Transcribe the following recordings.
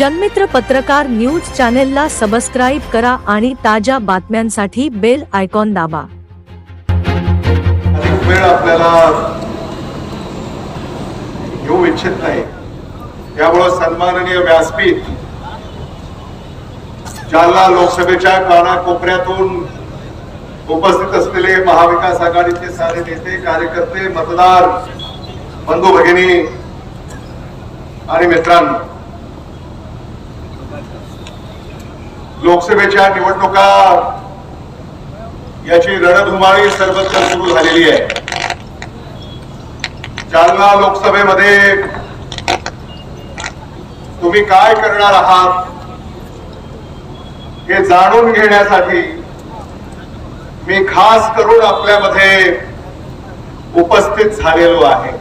जनमित्र पत्रकार न्यूज चॅनेलला सबस्क्राईब करा आणि ताज्या बातम्यांसाठी बेल आयकॉन दाबा. अधिक वेळ आपल्याला घेऊ इच्छित नाही. त्यामुळे सन्माननीय व्यासपीठ जालना लोकसभेच्या कानाकोपऱ्यातून उपस्थित असलेले महाविकास आघाडीचे सारे नेते कार्यकर्ते मतदार बंधू भगिनी आणि मित्रांनो लोकसभेच्या निवडणुका याची रणधुमाळी सर्वत्र सुरू झालेली आहे. जालना लोकसभेमध्ये तुम्ही काय करणार आहात हे जाणून घेण्यासाठी मी खास करून आपल्यामध्ये उपस्थित झालेलो आहे.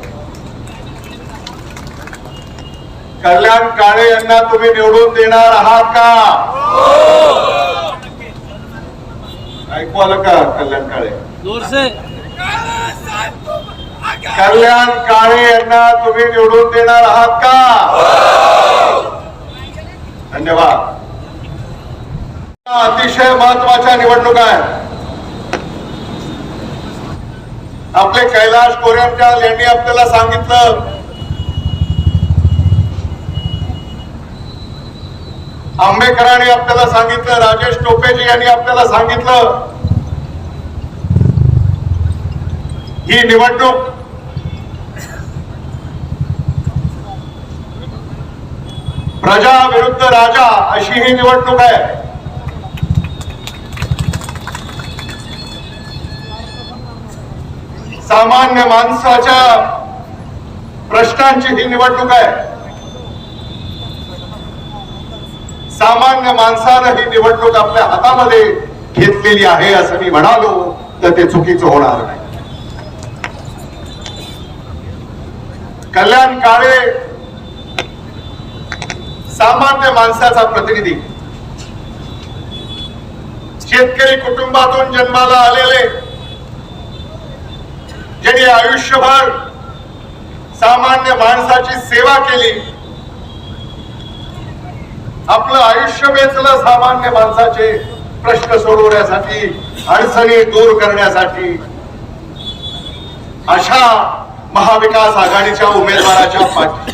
कल्याण काळे यांना तुम्ही निवडून देणार आहात का? ऐकू आलं का कल्याण काळे? कल्याण काळे यांना तुम्ही निवडून देणार आहात का? धन्यवाद. अतिशय महत्त्वाच्या निवडणुका आहेत. आपले कैलाश कोरेमकाल यांनी आपल्याला सांगितलं आंबेकरांनी आपल्याला सांगितलं राजेश टोपेजी यांनी आपल्याला सांगितलं. ही निवडणूक प्रजा विरुद्ध राजा अशी ही निवडणूक आहे. सामान्य माणसाच्या प्रश्नांची ही निवडणूक आहे. सामान्य माणसानं ही निवडणूक आपल्या हातामध्ये घेतलेली आहे असं मी म्हणालो तर ते चुकीचं होणार नाही. कल्याण काळे सामान्य माणसाचा प्रतिनिधी. शेतकरी कुटुंबातून जन्माला आलेले ज्यांनी आयुष्यभर सामान्य माणसाची सेवा केली आपलं आयुष्य वेचलं सामान्य माणसाचे प्रश्न सोडवण्यासाठी अडचणी दूर करण्यासाठी अशा महाविकास आघाडीच्या उमेदवाराच्या पाठी